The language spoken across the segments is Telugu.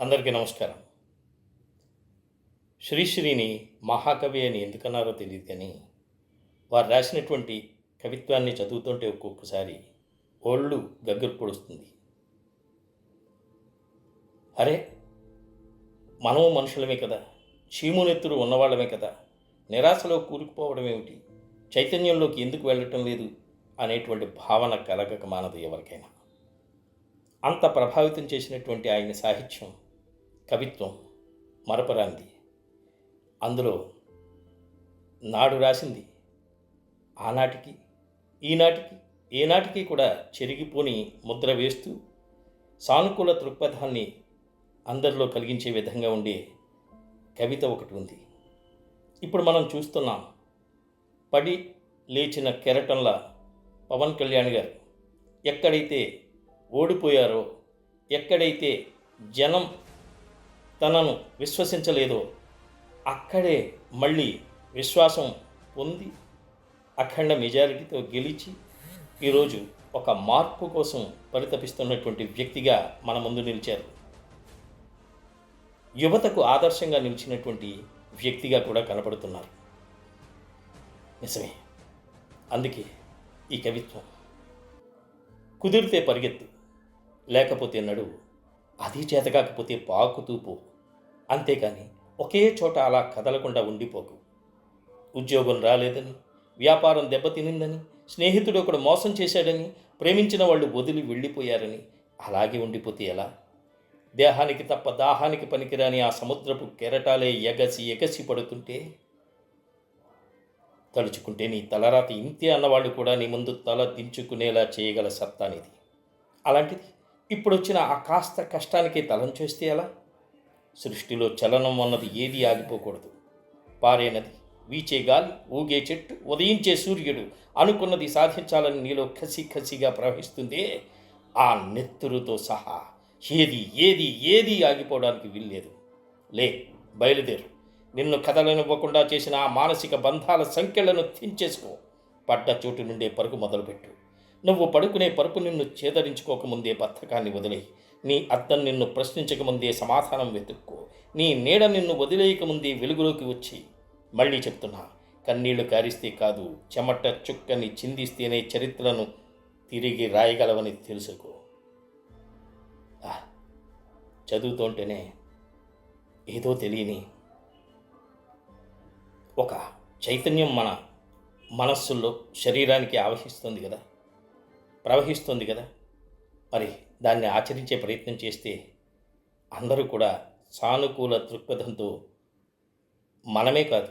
అందరికీ నమస్కారం. శ్రీశ్రీని మహాకవి అని ఎందుకన్నారో తెలియదు కానీ వారు రాసినటువంటి కవిత్వాన్ని చదువుతుంటే ఒక్కొక్కసారి ఒళ్ళు గగ్గరు పొడుస్తుంది. అరే మనము మనుషులమే కదా చీమునెత్తుడు ఉన్నవాళ్ళమే కదా నిరాశలో కూరుకుపోవడం ఏమిటి? చైతన్యంలోకి ఎందుకు వెళ్ళటం లేదు? అనేటువంటి భావన కలగక మానదు ఎవరికైనా. అంత ప్రభావితం చేసినటువంటి ఆయన సాహిత్యం కవిత్వం మరపరాంది. అందులో నాడు రాసింది ఆనాటికి ఈనాటికి ఏనాటికి కూడా చెరిగిపోని ముద్ర వేస్తూ సానుకూల దృక్పథాన్ని అందరిలో కలిగించే విధంగా ఉండే కవిత ఒకటి ఉంది. ఇప్పుడు మనం చూస్తున్నాం పడి లేచిన కెరటంలా పవన్ కళ్యాణ్ గారు ఎక్కడైతే ఓడిపోయారో ఎక్కడైతే జనం తనను విశ్వసించలేదో. అక్కడే మళ్ళీ విశ్వాసం పొంది అఖండ మెజారిటీతో గెలిచి ఈరోజు ఒక మార్పు కోసం పరితపిస్తున్నటువంటి వ్యక్తిగా మన ముందు నిలిచారు. యువతకు ఆదర్శంగా నిలిచినటువంటి వ్యక్తిగా కూడా కనపడుతున్నారు. నిజమే. అందుకే ఈ కవిత్వం కుదిరితే పరిగెత్తు లేకపోతే నడువు. అది చేతకాకపోతే పాకుతూ పో. అంతేకాని ఒకే చోట అలా కదలకుండా ఉండిపోకు. ఉద్యోగం రాలేదని వ్యాపారం దెబ్బతినిందని స్నేహితుడు ఒకడు మోసం చేశాడని ప్రేమించిన వాళ్ళు వదిలి వెళ్ళిపోయారని అలాగే ఉండిపోతే ఎలా? దేహానికి తప్ప దాహానికి పనికిరాని ఆ సముద్రపు కెరటాలే ఎగసి ఎగసి పడుతుంటే? తలుచుకుంటే నీ తలరాత ఇంతే అన్నవాళ్ళు కూడా నీ ముందు తల దించుకునేలా చేయగల సత్తానిది అలాంటిది ఇప్పుడు వచ్చిన ఆ కాస్త కష్టానికి తలం చేస్తే ఎలా? సృష్టిలో చలనం అన్నది ఏది ఆగిపోకూడదు. పారే నది వీచే గాలి ఊగే చెట్టు ఉదయించే సూర్యుడు అనుకున్నది సాధించాలని నీలో కసి కసిగా ప్రవహిస్తుందే ఆ నెత్తురుతో సహా ఏది ఏది ఏది ఆగిపోవడానికి వీల్లేదు. లే బయలుదేరు. నిన్ను కదలనివ్వకుండా చేసిన ఆ మానసిక బంధాల సంఖ్యలను తెంచేసుకో పడ్డ చోటు నుండే పరుగు మొదలుపెట్టు. నువ్వు పడుకునే పరుపు నిన్ను చేదరించుకోకముందే బద్ధకాన్ని వదిలేయి. నీ అత్తను నిన్ను ప్రశ్నించకముందే సమాధానం వెతుక్కో. నీ నీడ నిన్ను వదిలేయకముందే వెలుగులోకి వచ్చి మళ్ళీ చెప్తున్నా కన్నీళ్ళు కారిస్తే కాదు చెమట చుక్కని చిందిస్తేనే చరిత్రను తిరిగి రాయగలవని తెలుసుకో. ఆ, చదువుతుంటేనే ఏదో తెలియని ఒక చైతన్యం మన మనస్సుల్లో శరీరానికి ఆవహిస్తుంది కదా. ప్రవహిస్తుంది కదా. మరి దాన్ని ఆచరించే ప్రయత్నం చేస్తే అందరూ కూడా సానుకూల దృక్పథంతో మనమే కాదు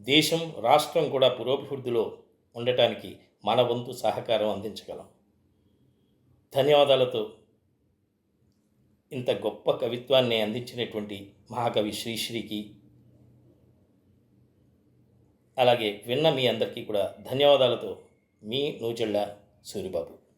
దేశం రాష్ట్రం కూడా పురోభివృద్ధిలో ఉండటానికి మన వంతు సహకారం అందించగలం. ధన్యవాదాలతో ఇంత గొప్ప కవిత్వాన్ని అందించినటువంటి మహాకవి శ్రీశ్రీకి అలాగే విన్న మీ అందరికీ కూడా ధన్యవాదాలతో మీ నూచెళ్ళ సూరిబాబు.